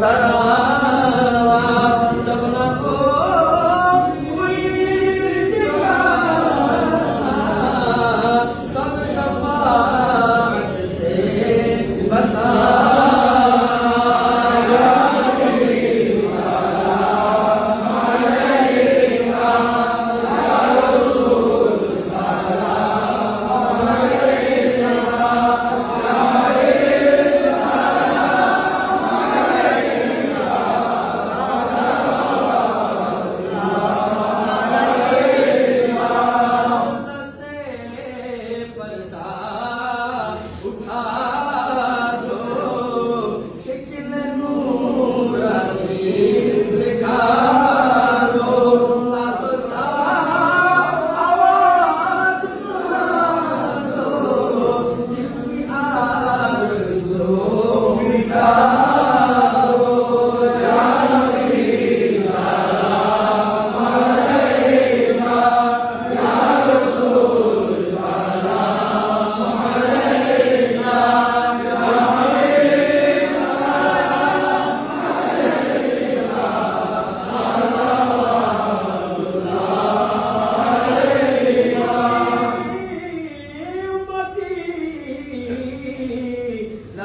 فلا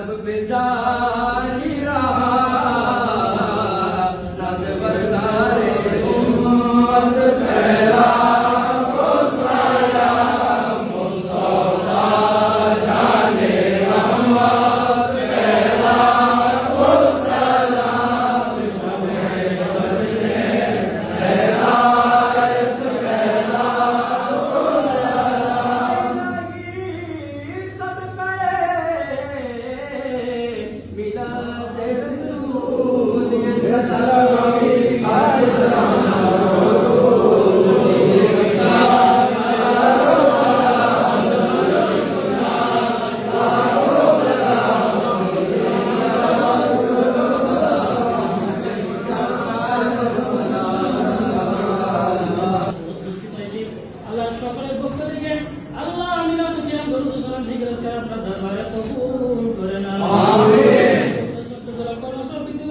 सब बेजारी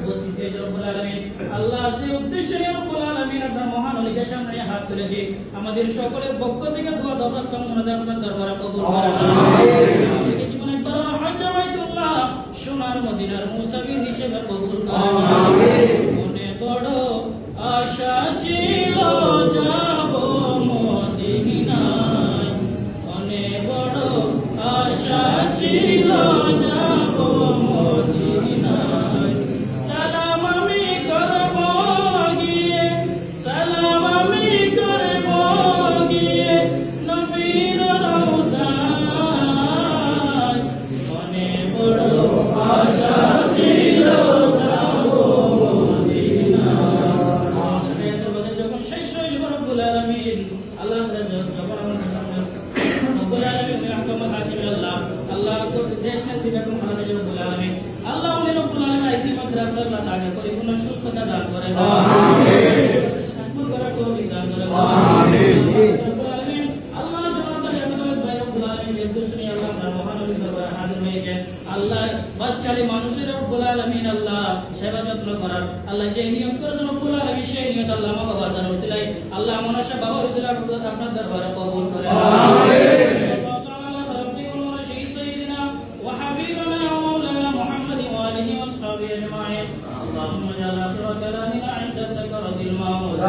উপস্থিত হয়েছে আল্লাহ সেই উদ্দেশ্য নিয়ে তুলেছি আমাদের সকলের পক্ষ থেকে দোয়া দরখাস্ত মনে আপনার দরবারে কবুল জীবনে বড় সোনার মদিনার মুসাফির হিসেবে কবুল মনে বড় আশা ছিল যাব মদিনায়। মনে বড় আশা ছিল আল্লাহ বলে রব্বুল আলামিন আইসি মাদ্রাসা আল্লাহ তাআলা পরিপূর্ণ সুস্থতা দান করেন আমিন। তাকবীর করা তৌফিক দান করেন আমিন। মানুষের রব্বুল আলামিন আল্লাহ সেবা যত্ন করার আল্লাহ যে নিয়ম করেছেন আল্লাহ আল্লাহ أجمعين اللهم اجعل آخر كلامنا عند سكرة الموت